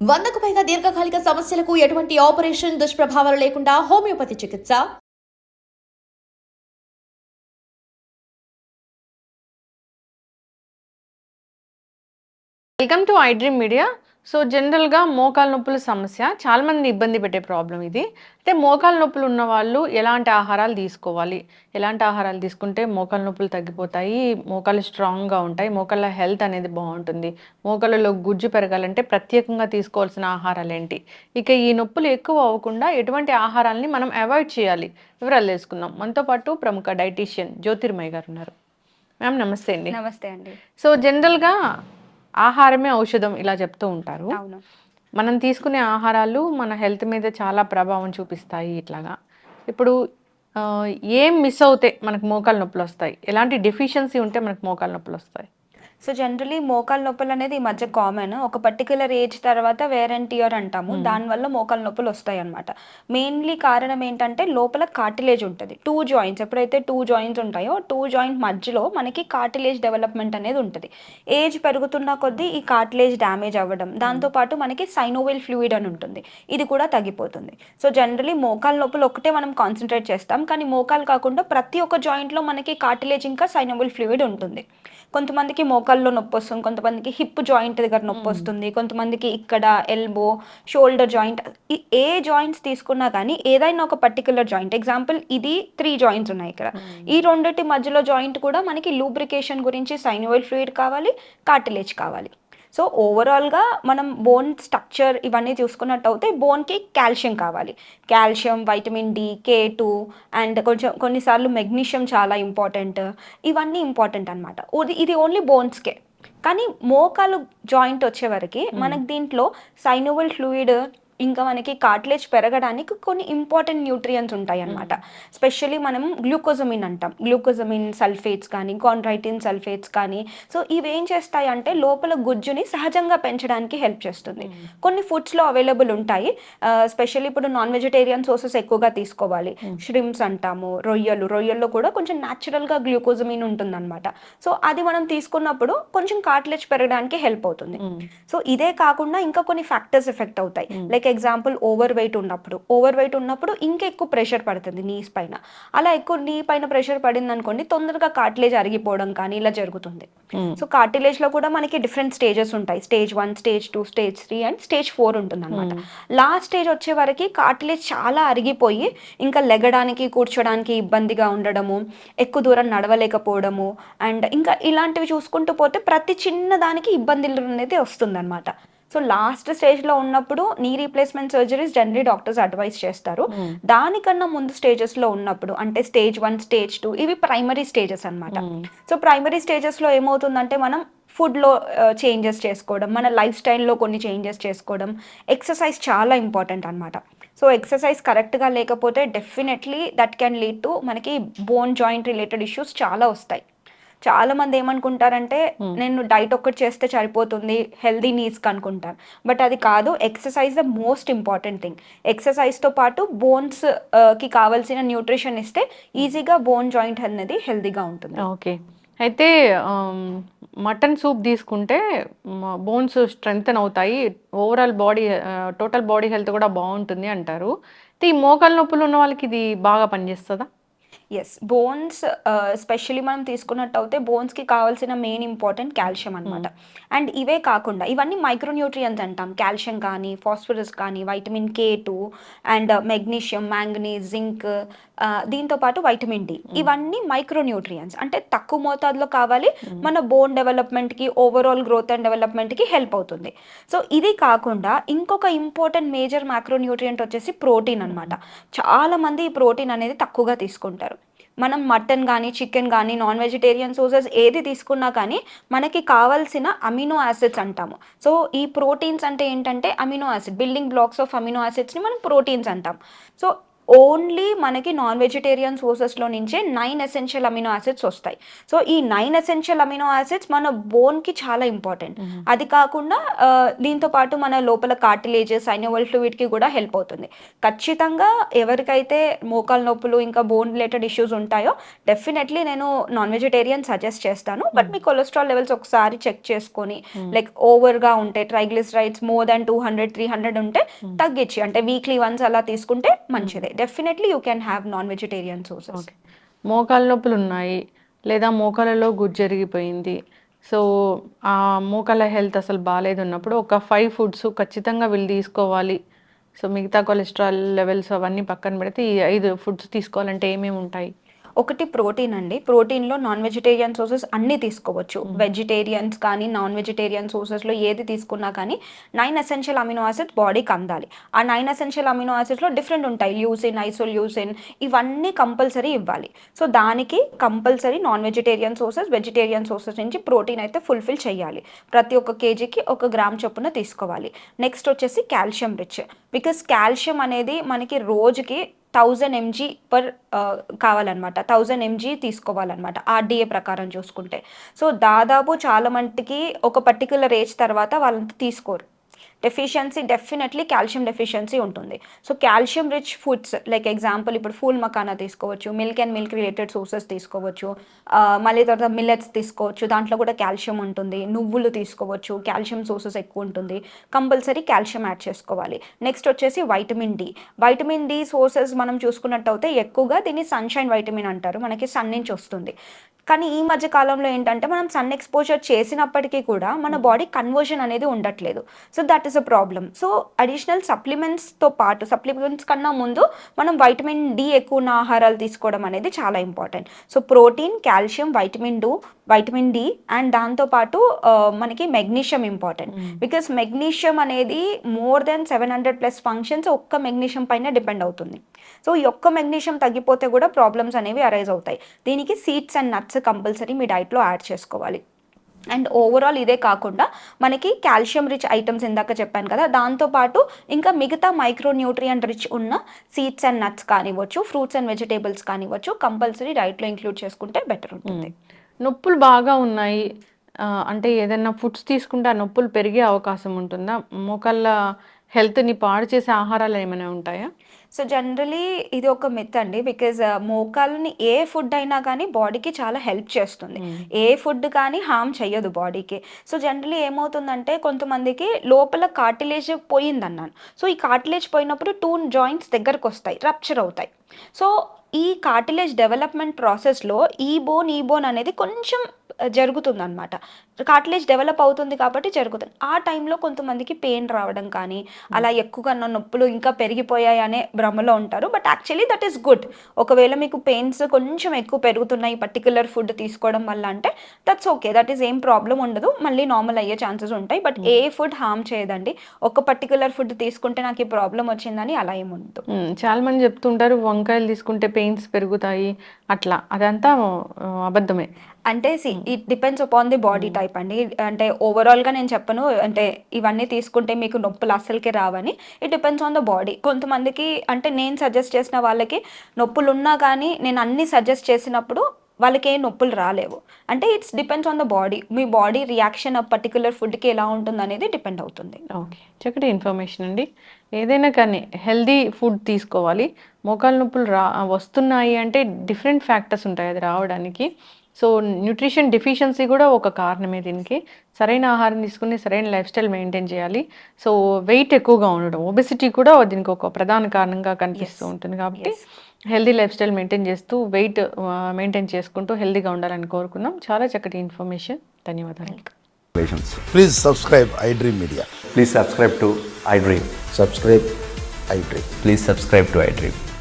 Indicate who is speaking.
Speaker 1: వందకు పైగా దీర్ఘకాలిక సమస్యలకు ఎటువంటి ఆపరేషన్ దుష్ప్రభావాలు లేకుండా హోమియోపతి చికిత్స.
Speaker 2: Welcome to I dream media so జనరల్గా మోకాలు నొప్పుల సమస్య చాలా మంది ఇబ్బంది పెట్టే ప్రాబ్లం ఇది. అయితే మోకాలు నొప్పులు ఉన్న వాళ్ళు ఎలాంటి ఆహారాలు తీసుకోవాలి? ఎలాంటి ఆహారాలు తీసుకుంటే మోకాలు నొప్పులు తగ్గిపోతాయి? మోకాలు స్ట్రాంగ్గా ఉంటాయి? మోకాళ్ళ హెల్త్ అనేది బాగుంటుంది? మోకాళ్ళలో గుజ్జు పెరగాలంటే ప్రత్యేకంగా తీసుకోవాల్సిన ఆహారాలు ఏంటి? ఇక ఈ నొప్పులు ఎక్కువ అవ్వకుండా ఎటువంటి ఆహారాలని మనం అవాయిడ్ చేయాలి? వివరాలు తెలుసుకుందాం. మనతో పాటు ప్రముఖ డైటీషియన్ జ్యోతిర్మయ్య గారు ఉన్నారు. మ్యామ్ నమస్తే అండి.
Speaker 3: నమస్తే అండి.
Speaker 2: సో జనరల్గా ఆహారమే ఔషధం ఇలా చెప్తూ ఉంటారు. మనం తీసుకునే ఆహారాలు మన హెల్త్ మీద చాలా ప్రభావం చూపిస్తాయి ఇట్లాగా. ఇప్పుడు ఏం మిస్ అవుతే మనకు మోకాలు నొప్పులు వస్తాయి. ఎలాంటి డెఫిషియన్సీ ఉంటే మనకు మోకాలు నొప్పులు వస్తాయి.
Speaker 3: సో జనరలీ మోకాలు నొప్పులు అనేది ఈ మధ్య కామన్ ఒక పర్టికులర్ ఏజ్ తర్వాత వేర్ అండ్ టియర్ అంటాము. దానివల్ల మోకాలు నొప్పులు వస్తాయి అనమాట మెయిన్లీ కారణం ఏంటంటే లోపల కార్టిలేజ్ ఉంటుంది. టూ జాయింట్స్ ఎప్పుడైతే టూ జాయింట్స్ ఉంటాయో టూ జాయింట్ మధ్యలో మనకి కార్టిలేజ్ డెవలప్మెంట్ అనేది ఉంటుంది. ఏజ్ పెరుగుతున్న కొద్దీ ఈ కార్టిలేజ్ డ్యామేజ్ అవ్వడం. దాంతోపాటు మనకి సైనోవెల్ ఫ్లూయిడ్ అని ఉంటుంది. ఇది కూడా తగ్గిపోతుంది. సో జనరలీ మోకాలు నొప్పులు ఒకటే మనం కాన్సన్ట్రేట్ చేస్తాం. కానీ మోకాలు కాకుండా ప్రతి ఒక్క జాయింట్లో మనకి కార్టిలేజ్ ఇంకా సైనోవెల్ ఫ్లూయిడ్ ఉంటుంది. కొంతమందికి మోకాల్లో నొప్పి వస్తుంది. కొంతమందికి హిప్ జాయింట్ దగ్గర నొప్పి వస్తుంది. కొంతమందికి ఇక్కడ ఎల్బో షోల్డర్ జాయింట్ ఏ జాయింట్స్ తీసుకున్నా కానీ ఏదైనా ఒక పర్టికులర్ జాయింట్ ఎగ్జాంపుల్ ఇది త్రీ జాయింట్స్ ఉన్నాయి ఇక్కడ. ఈ రెండింటి మధ్యలో జాయింట్ కూడా మనకి లూబ్రికేషన్ గురించి సైనోవెల్ ఫ్లూయిడ్ కావాలి కార్టిలేజ్ కావాలి. సో ఓవరాల్గా మనం బోన్ స్ట్రక్చర్ ఇవన్నీ చూసుకున్నట్టు అయితే బోన్కి కాల్షియం కావాలి. Calcium vitamin D K two and కొంచెం కొన్నిసార్లు మెగ్నీషియం చాలా ఇంపార్టెంట్ ఇవన్నీ ఇంపార్టెంట్ అనమాట ఇది ఓన్లీ బోన్స్కే కానీ మోకాలు జాయింట్ వచ్చేవరకు మనకి దీంట్లో సైనోవల్ ఫ్లూయిడ్ ఇంకా మనకి కార్టిలేజ్ పెరగడానికి కొన్ని ఇంపార్టెంట్ న్యూట్రియంట్స్ ఉంటాయి అన్నమాట స్పెషల్లీ మనం గ్లూకోజమిన్ అంటాం. గ్లూకోజమిన్ సల్ఫేట్స్ కానీ కాండ్రైటిన్ సల్ఫేట్స్ కానీ. సో ఇవి ఏం చేస్తాయి అంటే లోపల గుజ్జుని సహజంగా పెంచడానికి హెల్ప్ చేస్తుంది. కొన్ని ఫుడ్స్లో అవైలబుల్ ఉంటాయి. స్పెషల్లీ ఇప్పుడు నాన్ వెజిటేరియన్ సోర్సెస్ ఎక్కువగా తీసుకోవాలి. ష్రిమ్స్ అంటాము రొయ్యలు. రొయ్యల్లో కూడా కొంచెం న్యాచురల్గా గ్లూకోజమిన్ ఉంటుందన్నమాట. సో అది మనం తీసుకున్నప్పుడు కొంచెం కార్టిలేజ్ పెరగడానికి హెల్ప్ అవుతుంది. సో ఇదే కాకుండా ఇంకా కొన్ని ఫ్యాక్టర్స్ ఎఫెక్ట్ అవుతాయి. లైక్ ఎగ్జాంపుల్ ఓవర్ వెయిట్ ఉన్నప్పుడు. ఓవర్ వెయిట్ ఉన్నప్పుడు ఇంకా ఎక్కువ ప్రెషర్ పడుతుంది నీస్ పైన. అలా ఎక్కువ నీ పైన ప్రెషర్ పడింది అనుకోండి తొందరగా కార్టిలేజ్ అరిగిపోవడం కానీ ఇలా జరుగుతుంది. సో కార్టిలేజ్లో కూడా మనకి డిఫరెంట్ స్టేజెస్ ఉంటాయి. Stage one stage two stage three and stage four ఉంటుంది అనమాట లాస్ట్ స్టేజ్ వచ్చే వరకు కార్టిలేజ్ చాలా అరిగిపోయి ఇంకా లెగడానికి కూర్చోడానికి ఇబ్బందిగా ఉండడము ఎక్కువ దూరం నడవలేకపోవడము అండ్ ఇంకా ఇలాంటివి చూసుకుంటూ పోతే ప్రతి చిన్న దానికి ఇబ్బందులు అనేది వస్తుందన్నమాట. సో లాస్ట్ స్టేజ్లో ఉన్నప్పుడు knee replacement surgeries generally doctors advise చేస్తారు. దానికన్నా ముందు స్టేజెస్లో ఉన్నప్పుడు అంటే స్టేజ్ వన్ స్టేజ్ టూ ఇవి ప్రైమరీ స్టేజెస్ అన్నమాట. సో ప్రైమరీ స్టేజెస్లో ఏమవుతుందంటే మనం ఫుడ్లో చేంజెస్ చేసుకోవడం మన లైఫ్ స్టైల్లో కొన్ని చేంజెస్ చేసుకోవడం ఎక్సర్సైజ్ చాలా ఇంపార్టెంట్ అనమాట సో ఎక్సర్సైజ్ కరెక్ట్గా లేకపోతే definitely that can lead to మనకి బోన్ జాయింట్ రిలేటెడ్ ఇష్యూస్ చాలా వస్తాయి. చాలా మంది ఏమనుకుంటారంటే నేను డైట్ ఒక్కటి చేస్తే సరిపోతుంది హెల్దీ నీడ్స్ అనుకుంటారు. బట్ అది కాదు exercise the most important thing. ఎక్సర్సైజ్తో పాటు బోన్స్కి కావాల్సిన న్యూట్రిషన్ ఇస్తే ఈజీగా బోన్ జాయింట్ అనేది హెల్దీగా ఉంటుంది.
Speaker 2: ఓకే. అయితే మటన్ సూప్ తీసుకుంటే బోన్స్ స్ట్రెంగ్తన్ అవుతాయి. Overall body total body health కూడా బాగుంటుంది అంటారు. అయితే ఈ మోకాలు నొప్పులు ఉన్న వాళ్ళకి ఇది బాగా పనిచేస్తుందా?
Speaker 3: ఎస్ బోన్స్ స్పెషల్లీ మనం తీసుకున్నట్టు అయితే బోన్స్కి కావాల్సిన మెయిన్ ఇంపార్టెంట్ కాల్షియం అనమాట అండ్ ఇవే కాకుండా ఇవన్నీ మైక్రోన్యూట్రియన్స్ అంటాం. కాల్షియం కానీ ఫాస్ఫరస్ కానీ vitamin K two and magnesium manganese zinc దీంతో పాటు వైటమిన్ డి ఇవన్నీ మైక్రోన్యూట్రియన్స్ అంటే తక్కువ మోతాదులో కావాలి. మన బోన్ డెవలప్మెంట్కి ఓవరాల్ గ్రోత్ అండ్ డెవలప్మెంట్కి హెల్ప్ అవుతుంది. సో ఇది కాకుండా ఇంకొక ఇంపార్టెంట్ మేజర్ మ్యాక్రోన్యూట్రియంట్ వచ్చేసి ప్రోటీన్ అనమాట చాలా మంది ఈ ప్రోటీన్ అనేది తక్కువగా తీసుకుంటారు. మనం మటన్ కానీ చికెన్ కానీ నాన్ వెజిటేరియన్ సోర్సెస్ ఏది తీసుకున్నా కానీ మనకి కావాల్సిన అమినో యాసిడ్స్ అంటాము. సో ఈ ప్రోటీన్స్ అంటే ఏంటంటే amino acid building blocks of amino యాసిడ్స్ని మనం ప్రోటీన్స్ అంటాం. సో ఓన్లీ మనకి నాన్ వెజిటేరియన్ సోర్సెస్లో నుంచే నైన్ ఎసెన్షియల్ అమినో యాసిడ్స్ వస్తాయి. సో ఈ నైన్ ఎసెన్షియల్ అమినో యాసిడ్స్ మన బోన్కి చాలా ఇంపార్టెంట్. అది కాకుండా దీంతో పాటు మన లోపల కార్టిలేజెస్ సైనోవల్ ఫ్లూయిడ్కి కూడా హెల్ప్ అవుతుంది. ఖచ్చితంగా ఎవరికైతే మోకాలు నొప్పులు ఇంకా బోన్ రిలేటెడ్ ఇష్యూస్ ఉంటాయో డెఫినెట్లీ నేను నాన్ వెజిటేరియన్ సజెస్ట్ చేస్తాను. బట్ మీ కొలెస్ట్రాల్ లెవెల్స్ ఒకసారి చెక్ చేసుకొని లైక్ ఓవర్గా ఉంటే triglycerides more than two hundred three hundred ఉంటే తగ్గించి అంటే వీక్లీ వన్స్ అలా తీసుకుంటే మంచిదే. Definitely you can have non vegetarian sources
Speaker 2: okay మోకాలు నొప్పులు ఉన్నాయి లేదా మోకాలలో గుడ్ జరిగిపోయింది. సో ఆ మోకాల హెల్త్ అసలు బాగాలేదు ఉన్నప్పుడు ఒక ఫైవ్ ఫుడ్స్ ఖచ్చితంగా వీళ్ళు తీసుకోవాలి. సో మిగతా కొలెస్ట్రాల్ లెవెల్స్ అవన్నీ పక్కన పెడితే ఈ ఐదు ఫుడ్స్ తీసుకోవాలంటే ఏమేమి ఉంటాయి?
Speaker 3: ఒకటి ప్రోటీన్ అండి. ప్రోటీన్లో నాన్ వెజిటేరియన్ సోర్సెస్ అన్నీ తీసుకోవచ్చు. వెజిటేరియన్స్ కానీ నాన్ వెజిటేరియన్ సోర్సెస్లో ఏది తీసుకున్నా కానీ నైన్ ఎసెన్షియల్ అమినో యాసిడ్స్ బాడీకి అందాలి. ఆ నైన్ ఎసెన్షియల్ అమినో యాసిడ్స్లో డిఫరెంట్ ఉంటాయి. ల్యూసిన్ ఐసోల్యూసిన్ ఇవన్నీ కంపల్సరీ ఇవ్వాలి. సో దానికి compulsory non vegetarian sources vegetarian sources నుంచి ప్రోటీన్ అయితే ఫుల్ఫిల్ చేయాలి. ప్రతి ఒక్క కేజీకి ఒక గ్రామ్ చొప్పున తీసుకోవాలి. నెక్స్ట్ వచ్చేసి కాల్షియం రిచ్. బికాస్ కాల్షియం అనేది మనకి రోజుకి థౌజండ్ ఎంజీ పర్ కావాలన్నమాట. థౌజండ్ ఎంజీ తీసుకోవాలన్నమాట ఆర్డీఏ ప్రకారం చూసుకుంటే. సో దాదాపు చాలా మందికి ఒక పర్టికులర్ ఏజ్ తర్వాత వాళ్ళంతా తీసుకోరు. డెఫిషియన్సీ డెఫినెట్లీ కాల్షియం డెఫిషియన్సీ ఉంటుంది. So calcium rich foods like example ఇప్పుడు ఫూల్ మకానా తీసుకోవచ్చు milk and milk related sources తీసుకోవచ్చు మళ్ళీ తర్వాత మిల్లెట్స్ తీసుకోవచ్చు దాంట్లో కూడా కాల్షియం ఉంటుంది నువ్వులు తీసుకోవచ్చు కాల్షియం సోర్సెస్ ఎక్కువ ఉంటుంది కంపల్సరీ కాల్షియం యాడ్ చేసుకోవాలి. నెక్స్ట్ వచ్చేసి vitamin D vitamin D sources మనం చూసుకున్నట్టు అయితే ఎక్కువగా దీన్ని సన్షైన్ వైటమిన్ అంటారు మనకి సన్ నుంచి వస్తుంది. కానీ ఈ మధ్య కాలంలో ఏంటంటే మనం సన్ ఎక్స్పోజర్ చేసినప్పటికీ కూడా మన బాడీ కన్వర్షన్ అనేది ఉండట్లేదు. So that is a problem so additional సప్లిమెంట్స్తో పాటు సప్లిమెంట్స్ కన్నా ముందు మనం వైటమిన్ డి ఎక్కువ ఉన్న ఆహారాలు తీసుకోవడం అనేది చాలా important so protein calcium vitamin D vitamin D and దాంతోపాటు మనకి మెగ్నీషియం ఇంపార్టెంట్ బికాస్ మెగ్నీషియం అనేది more than seven hundred plus functions ఒక్క మెగ్నీషియం పైన డిపెండ్ అవుతుంది. సో ఈ ఒక్క మెగ్నీషియం తగ్గిపోతే కూడా ప్రాబ్లమ్స్ అనేవి అరైజ్ అవుతాయి. దీనికి సీడ్స్ అండ్ నట్స్ కంపల్సరీ మీ డైట్లో యాడ్ చేసుకోవాలి. అండ్ ఓవరాల్ ఇదే కాకుండా మనకి కాల్షియం రిచ్ ఐటమ్స్ ఇందాక చెప్పాను కదా దాంతోపాటు ఇంకా మిగతా మైక్రో న్యూట్రియంట్ రిచ్ ఉన్న సీడ్స్ అండ్ నట్స్ కానివ్వచ్చు ఫ్రూట్స్ అండ్ వెజిటేబుల్స్ కానివ్వచ్చు కంపల్సరీ డైట్లో ఇంక్లూడ్ చేసుకుంటే బెటర్ ఉంటుంది.
Speaker 2: నొప్పులు బాగా ఉన్నాయి. అంటే ఏదైనా ఫుడ్స్ తీసుకుంటే ఆ నొప్పులు పెరిగే అవకాశం ఉంటుందా? మోకాళ్ళ హెల్త్ని పాడు చేసే ఆహారాలు ఏమైనా ఉంటాయా?
Speaker 3: సో జనరలీ ఇది ఒక మిత్ అండి. బికాజ్ మోకాలని ఏ ఫుడ్ అయినా కానీ బాడీకి చాలా హెల్ప్ చేస్తుంది. ఏ ఫుడ్ కానీ హామ్ చెయ్యదు బాడీకి. సో జనరలీ ఏమవుతుందంటే కొంతమందికి లోపల కార్టిలేజ్ పోయిందన్నాను. సో ఈ కార్టిలేజ్ పోయినప్పుడు టూ జాయింట్స్ దగ్గరకు వస్తాయి రప్చర్ అవుతాయి. సో ఈ కార్టిలేజ్ డెవలప్మెంట్ ప్రాసెస్లో ఈ బోన్ ఈ బోన్ అనేది కొంచెం జరుగుతుంది అనమాట కార్టిలేజ్ డెవలప్ అవుతుంది కాబట్టి జరుగుతుంది. ఆ టైంలో కొంతమందికి పెయిన్ రావడం కానీ అలా ఎక్కువగా ఉన్న నొప్పులు ఇంకా పెరిగిపోయాయి అనే భ్రమలో ఉంటారు. But actually that is good ఒకవేళ మీకు పెయిన్స్ కొంచెం ఎక్కువ పెరుగుతున్నాయి పర్టికులర్ ఫుడ్ తీసుకోవడం వల్ల అంటే దట్స్ ఓకే దట్ ఈస్ ఏం ప్రాబ్లం ఉండదు. మళ్ళీ నార్మల్ అయ్యే ఛాన్సెస్ ఉంటాయి. బట్ ఏ ఫుడ్ హామ్ చేయదండి. ఒక పర్టికులర్ ఫుడ్ తీసుకుంటే నాకు ఈ ప్రాబ్లం వచ్చిందని అలా ఏమి ఉండదు.
Speaker 2: మ్మ్. చాలా మంది చెప్తుంటారు వంకాయలు తీసుకుంటే పెయిన్స్ పెరుగుతాయి అట్లా. అదంతా అబద్ధమే.
Speaker 3: అంటే see it depends upon the body type అండి. అంటే ఓవరాల్గా నేను చెప్పను అంటే ఇవన్నీ తీసుకుంటే మీకు నొప్పులు అస్సలకి రావని. It depends on the body కొంతమందికి అంటే నేను సజెస్ట్ చేసిన వాళ్ళకి నొప్పులు ఉన్నా కానీ నేను అన్ని సజెస్ట్ చేసినప్పుడు వాళ్ళకి ఏ నొప్పులు రాలేవు. అంటే it's depends on the body me body reaction ఆ పర్టికులర్ ఫుడ్కి ఎలా ఉంటుంది అనేది డిపెండ్ అవుతుంది.
Speaker 2: ఓకే చక్కటి ఇన్ఫర్మేషన్ అండి. ఏదైనా కానీ హెల్దీ ఫుడ్ తీసుకోవాలి. మోకాలు నొప్పులు రా వస్తున్నాయి అంటే డిఫరెంట్ ఫ్యాక్టర్స్ ఉంటాయి అది రావడానికి. సో న్యూట్రిషన్ డెఫిషియన్సీ కూడా ఒక కారణమే దీనికి సరైన ఆహారం తీసుకుని సరైన లైఫ్ స్టైల్ మెయింటైన్ చేయాలి సో వెయిట్ ఎక్కువగా ఉండడం ఒబెసిటీ కూడా దీనికి ఒక ప్రధాన కారణంగా కనిపిస్తూ ఉంటుంది కాబట్టి హెల్దీ లైఫ్ స్టైల్ మెయింటైన్ చేస్తూ వెయిట్ మెయింటైన్ చేసుకుంటూ హెల్దీగా ఉండాలని కోరుకున్నాం చాలా చక్కటి ఇన్ఫర్మేషన్ ధన్యవాదాలు
Speaker 4: Congratulations.
Speaker 5: Please subscribe iDream Media.
Speaker 4: Please subscribe to iDream.
Speaker 5: Subscribe iDream.
Speaker 4: Please subscribe to iDream.
Speaker 6: I dream